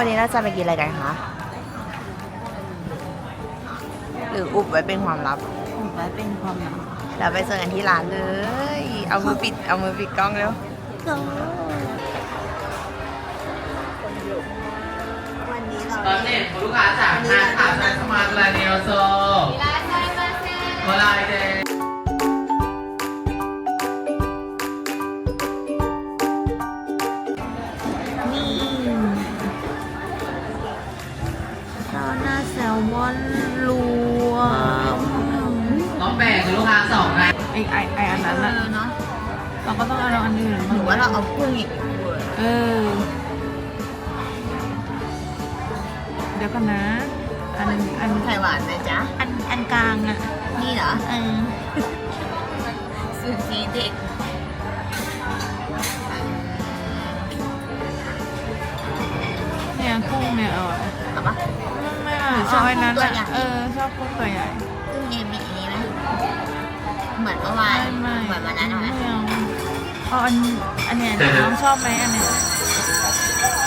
วันนี้เราจะไปกินอะไรกันคะ หรืออุบไว้เป็นความลับผมไว้เป็นความลับ เราไปเจอกันที่ร้านเลย เอามือปิด เอามือปิดกล้องเร็ววันนี้เราตอนนี้ลูกค้าสั่งทานค่ะสั่งสมาร์ทลาเนลโซโมลายเด ซาวน่าแซลมอนรวมน้องแบ่งกับลูกค้าสองนะไอไอไออันนั้นอะเนาะเราก็ต้องเอาอันอื่นหรือว่าเราเอากุ้งอีกเออ เดี๋ยวกันนะ อันอันไข่หวานนะจ๊ะ อันอันกลางอะนี่เหรอเออซูชิเด็กเนี่ยกุ้งเนี่ยเออเอาปะไม่ไม่ช อบอันนั้นกุ้งตัวใหญ่อะเออชอบกุ้งตัวใหญ่กุ้งเอ็มมีอันนี้ไหมเหมือนเมื่อวานไม่เหมือนวันนั้นเอาไหมไม่เอาเอาอันอันเนี้ยน้องชอบไหมอันเนี้ย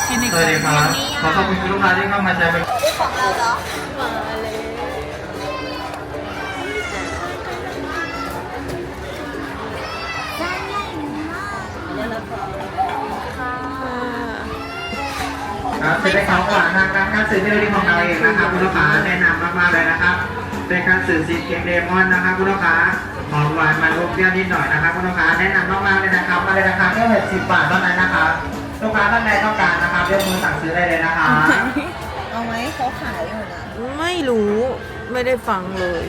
กินอีกสวัสดีครับขอขอบคุณลูกค้าที่เข้ามาใช้บริการ ของเราเหรอเอ ครับเป็นของหวานทางร้านการสื่อเทเลวิของเราเองนะครับคุณลูกค้าแนะนำมากๆเลยนะครับเป็นการสื่อซีเกมเดมอนนะครับคุณลูกค้าหอมหวานมันลูกเปรี้ยวนิดหน่อยนะครับคุณลูกค้าแนะนำมากๆเลยนะครับมาเลยนะครับแค่60บาทเท่านั้นนะครับลูกค้าท่านใดต้องการนะครับยกมือสั่งซื้อได้เลยนะครับเอาไหมเขาขายอยู่นะไม่รู้ไม่ได้ฟังเลย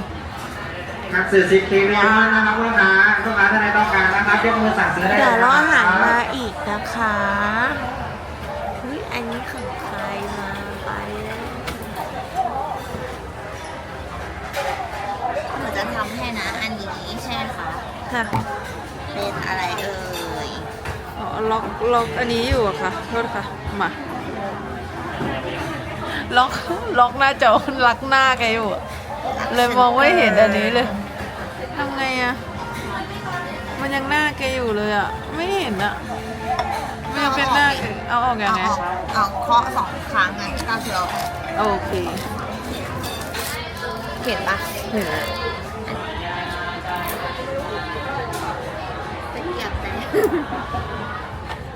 ครับสื่อซีเกมเดมอนนะครับคุณลูกค้าลูกค้าท่านใดต้องการนะครับยกมือสั่งซื้อได้เลยเดี๋ยวนะรอคอาหารรับมาอีกนะคะอุ๊ยอันนี้ของใครมาไปแล้ว หนูจะทำให้นะอันนี้ใช่ไหม คะค่ะเป็นอะไรเอ่ยอ๋อล็อกล็อกอันนี้อยู่อะค่ะ โทษค่ะ มา ล็อกล็อกหน้าจอลักหน้าแกอยู่อะเลยมองไม่เห็นอันนี้เลยทำไงอะมันยังหน้าแกอยู่เลยอะไม่เห็นอะมันยังเป็นหน้าแกเอาออกยังเอาไงออกเอาเคาะสองครั้งไงก็คือเอาโอเค เห็นปะเห็นแล้วตะ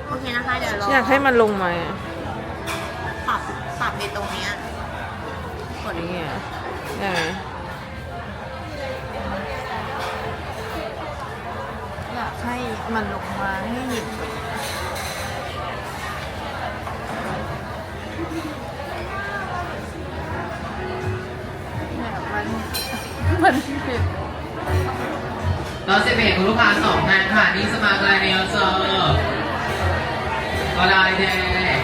โอเคนะคะ เดี๋ยวรออยากให้มันลงมาอะปรับปรับในตรงเนี้ยกดอย่างเงี้ยยังไงอยากให้มันลงมาให้หยิบแบบมันมันผิด เราจะเบรกคุณลูกค้าสองงานค่ะนี่สมาร์ทไลน์เนลเซอร์ออนไลน์เดย์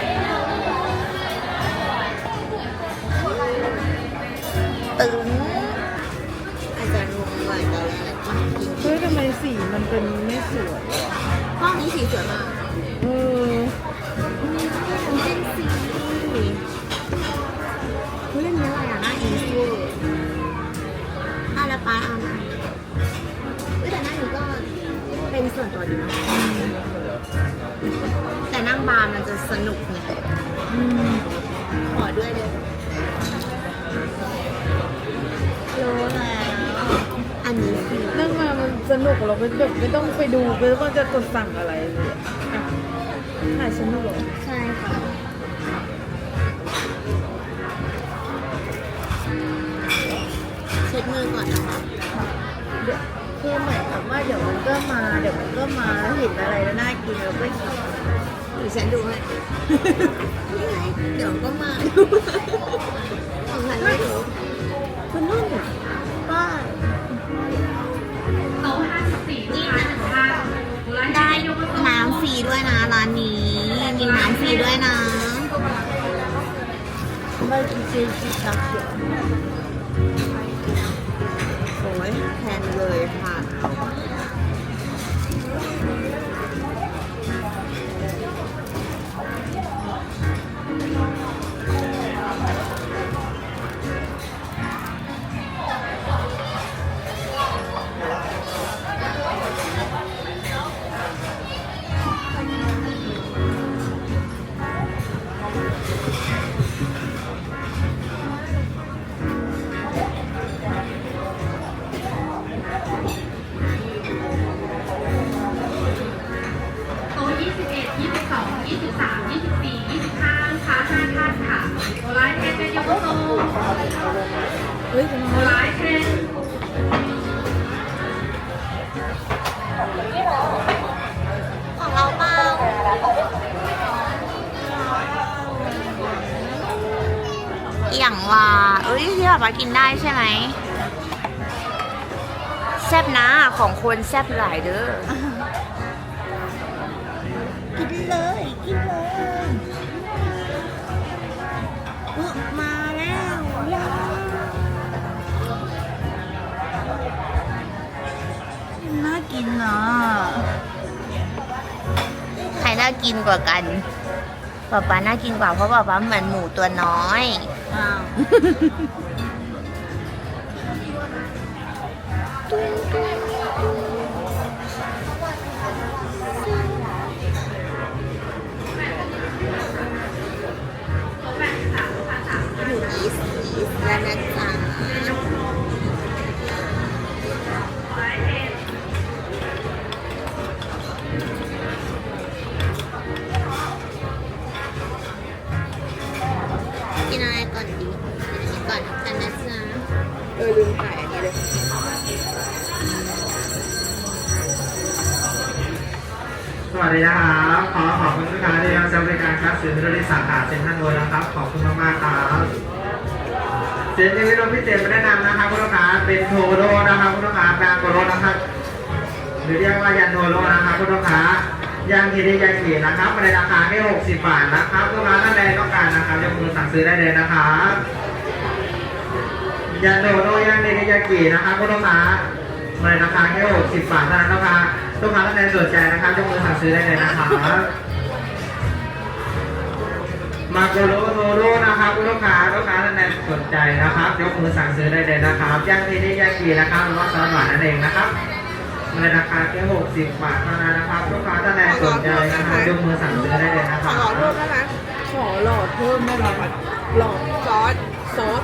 ตึงอาจจะงงหน่อยตอนแรกมากินเฮ้ยทำไมสีมันเป็นไม่สวย ห้องนี้สีสวยมาก เออ ส่วนตัวดีนะแต่นั่งบาร์มันจะสนุกไงอืมขอด้วยเลยรู้แล้วอันนี้คือนั่งมามันสนุกเราไม่แบบไม่ต้องไปดูไม่ต้องจะกดสั่งอะไรเลยอะอะถ่ายสนุกเหรอใช่ค่ะเช็ดมือก่อนนะคะเดี๋ยว คือเหมือนกับว่าเดี๋ยวมันก็มา เดี๋ยวมันก็มาแล้วเห็นอะไรแล้วน่ากินเราก็คิดหรือฉันดูให้นี่ไงเดี๋ยวก็มาของฉันไม่รู้มันนุ่มอะป้าได้น้ำฟรีด้วยนะร้านนี้มีน้ำฟรีด้วยนะไม่กินเจ ว่ากินได้ใช่ไหมแซ่บนะของคนแซ่บหลายเด้อกินเลยกินเลยอุ๊ยมาแล้วยาน่ากินนะใครน่ากินกว่ากันป๊าป๊าน่ากินกว่าเพราะป๊าป๊าเหมือนหมูตัวน้อย อ้าว ту-ту-ту. วัสดีนะครับขอขอบคุณลูกค้าที่ยังใช้บริการครับสื่อมิตรสาขาเซ็นทรัลเวิลด์นะครับ ขอบคุณมากๆครับเซ็นที่วิโรจน์พิเศษมาแนะนำนะครับคุณลูกค้าเป็นโทโรนะครับคุณลูกค้าแบรนด์โทโรนะครับหรือเรียกว่ายันโทโรนะครับคุณลูกค้ายางทีดียางขีนะครับในราคาแค่60 บาทนะครับลูกค้าท่านใดต้องการนะครับยกมือสั่งซื้อได้เลยนะครับยันโทโรยางทีดียางขีนะครับคุณลูกค้า ในราคาแค่60บาทเท่านั้นลูกค้าลูกค้าท่านใดสนใจนะครับยกมือสั่งซื้อได้เลยนะครับมาโกโรโทโรนะครับคุณลูกค้าลูกค้าท่านใดสนใจนะครับ ยกมือสั่งซื้อได้เลยนะครับย่างทีนี้ย่างกีนะครับรือว่าซอสหวานนั่นเองนะครับในราคาแค่60บาทเท่านั้นนะครับลูกค้าท่านใดสนใจนะครับยกมือสั่งซื้อได้เลยนะครับขอหลอดเพิ่มได้ไหมหลอดซอสซอส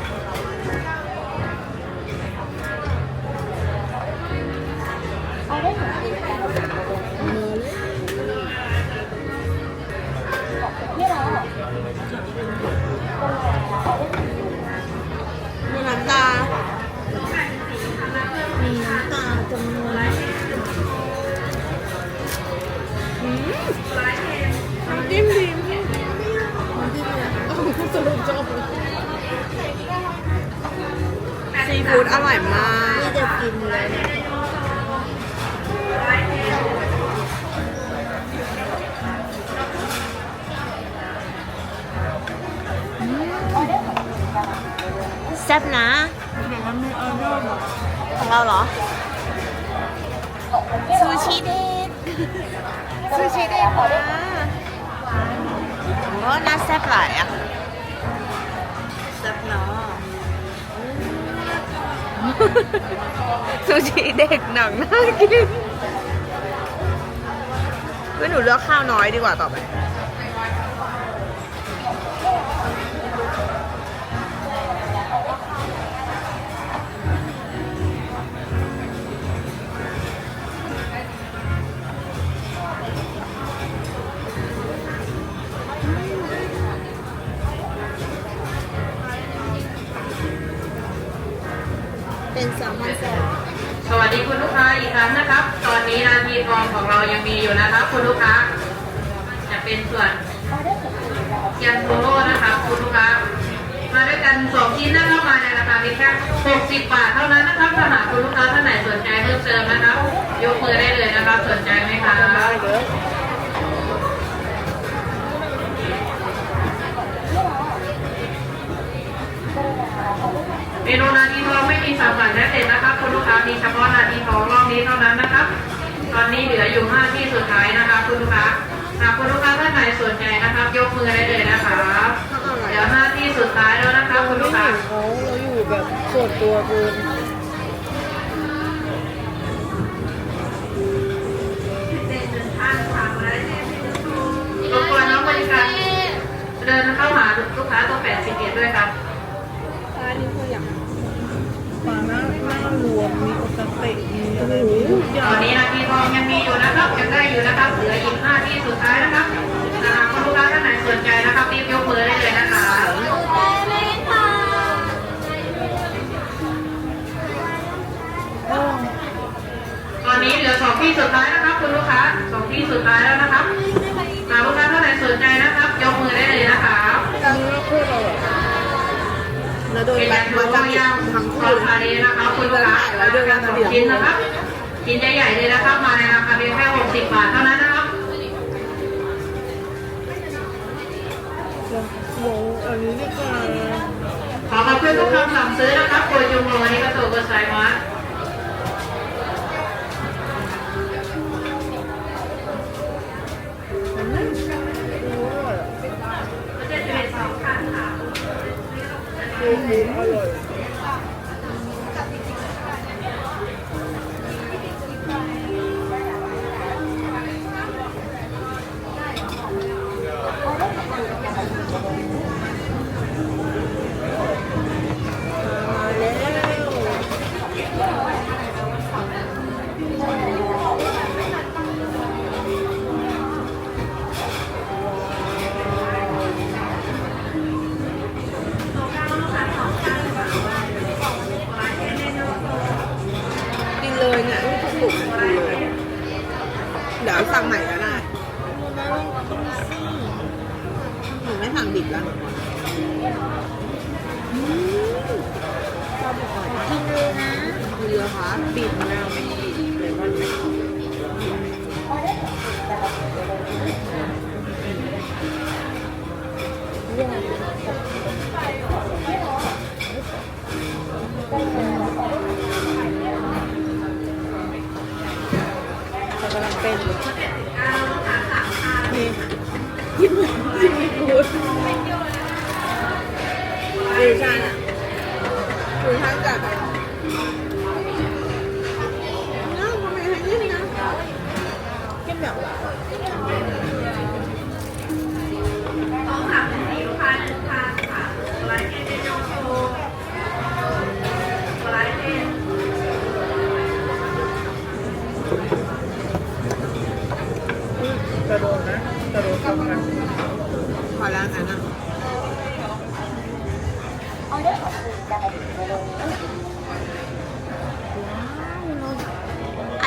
ซีฟู้ดอร่อยมากที่จะกินเลยแซ่บนะของเราเหรอ ซูชิเด็กซูชิเด็กนะโอ้น่าแซ่บหลายอะ ซูชิเด็กหนังน่ากินเฮ้ยหนูเลือกข้าวน้อยดีกว่าต่อไป สวัสดีคุณลูกค้าอีกครั้งนะครับ ตอนนี้นาทีทองของเรายังมีอยู่นะครับ คุณลูกค้า จะเป็นส่วนยันโทโร่นะครับคุณลูกค้า มาด้วยกันสองชิ้นนะครับมาในราคาเพียงแค่60 บาทเท่านั้นนะครับถ้าหากคุณลูกค้าท่านไหนสนใจเพิ่มเติมนะครับ ยกมือได้เลยนะครับสนใจไหมครั เมนูนาทีทองไม่มีสามสั่งและเสร็จนะครับคุณลูกค้ามีเฉพาะนาทีทองรอบนี้เท่านั้นนะครับ ตอนนี้เหลืออยู่5ที่สุดท้ายนะครับคุณลูกค้าหากคุณลูกค้าท่านไหนสนใจนะครับ ยกมือได้เลยนะครับเดี๋ยว5ที่สุดท้ายแล้วนะครับคุณลูกค้าเขาเราอยู่แบบส่วนตัวเกินรบกวนน้องบริการเดินเข้าหาลูกค้าตัว81ด้วยครับ ร้านนี้คืออย่างปลาหน้าหน้า รวมมีโอตาเตะมีอะไรมีทุกอตย่าอง นนี้นะพี่ทองยังมีอยู่นะครับยังได้อยู่นะครับเหลืออีกห้าที่ส ขอขอบคุณทุกคำสั่งซื้อนะครับโกจูโมวันนี้ก็โตกไซมาสเจ็ดสิบเอ็ดสอย คะบีบมะนาวไม่ดีเลยว่าไม่แต่กำลังเป็นอยู่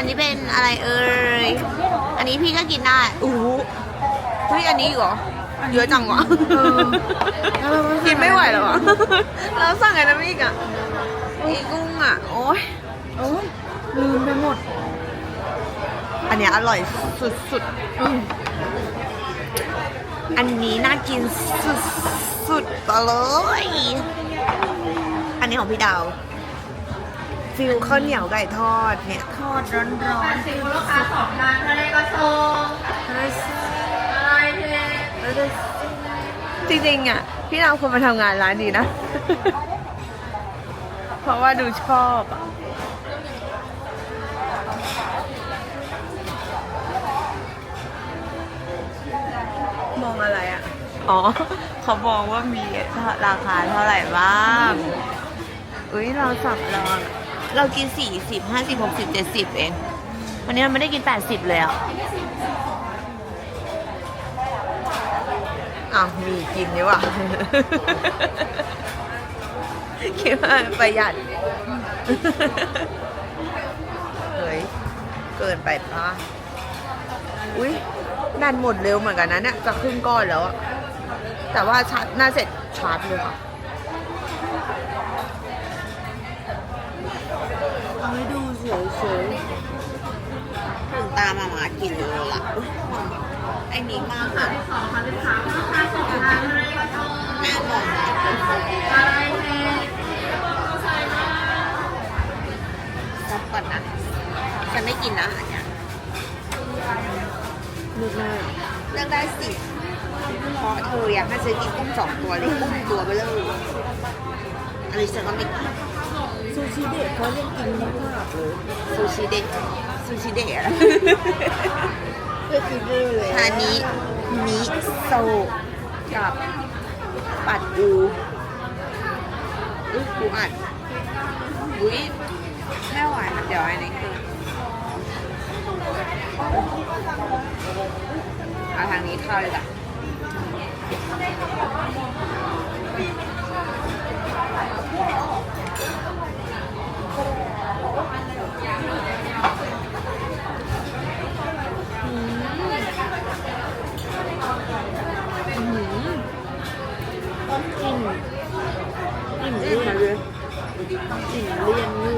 อันนี้เป็นอะไรเอ่ย อันนี้พี่ก็กินได้อู้หูเฮ้ยอันนี้อีกเหรอ เยอะจังวะกินไม่ไหวแล้วอะเราสั่งไอ้น้ำอีกอะอีกุ้งอะโอ้ยโอ้ยลืมไปหมด อันเนี้ยอร่อยสุดๆอันนี้น่ากินสุดๆไปเลยอันนี้ของพี่ดาว ฟิลข้าวเหนียวไก่ทอดเนี่ยทอดร้อนสิคุณลูกค้าสองทานทะเลกระทงๆอะไรเทจริงๆอะพี่ดาวควรมาทำงานร้านดีนะ เพราะว่าดูชอบอะมองอะไรอะ อ๋อ เขามองว่ามีราคาเท่าไหร่บ้าง อุ้ยเราสั่งเรา เรากินสี่สิบห้าสิบหกสิบเจ็ดสิบเอง วันนี้เราไม่ได้กินแปดสิบเลยอะอ้าวมีกินนี่ว่ะคิดว่าประหยัด เฮ้ย เกินไปปะอุ้ยดันหมดเร็วเหมือนกันนะเนี่ยจะครึ่งก้อนแล้วอะแต่ว่าชาร์จหน้าเสร็จชาร์จเลยค่ะ กินเลยล่ะอุ๊ยไอ้นี้มากค่ะสองพันสิบสามคุณลูกค้าสองทานทะเลกระทงแม่บอกอะไรเทซับก่อนนะฉันไม่กินนะอันเนี้ยเลือกได้เลือกได้สิเพราะเธออยากให้ฉันกินกุ้งสองตัวเลยกุ้งตัวไปเลยอันนี้ฉันก็ไม่กินซูชิเด็กเขายังกินไม่พลาดเลยซูชิเดะซูชิเดะอะไร เพื่อคิดเลยเลย ฮานิมิโซะกับปัดอูอุ้ยกูอัดอุ้ยไม่ไหวนะเดี๋ยวอันนี้คือเอาทางนี้เข้าเลยจ้ะ อิ่มเลี่ยนนะเลยอิ่มเลี่ยนนุ่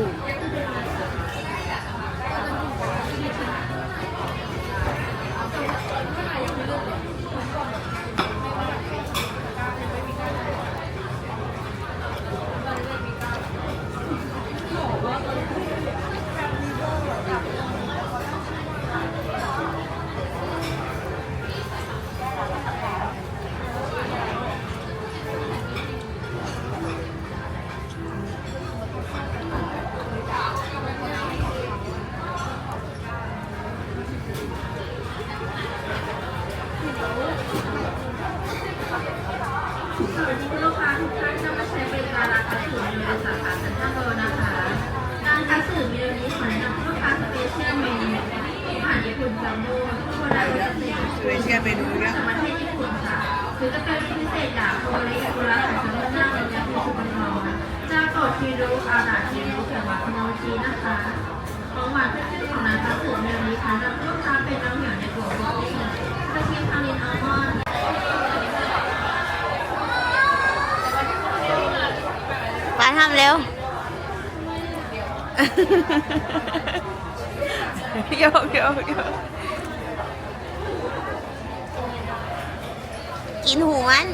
ทำเร็วโยกโยกโยกกินหูมัน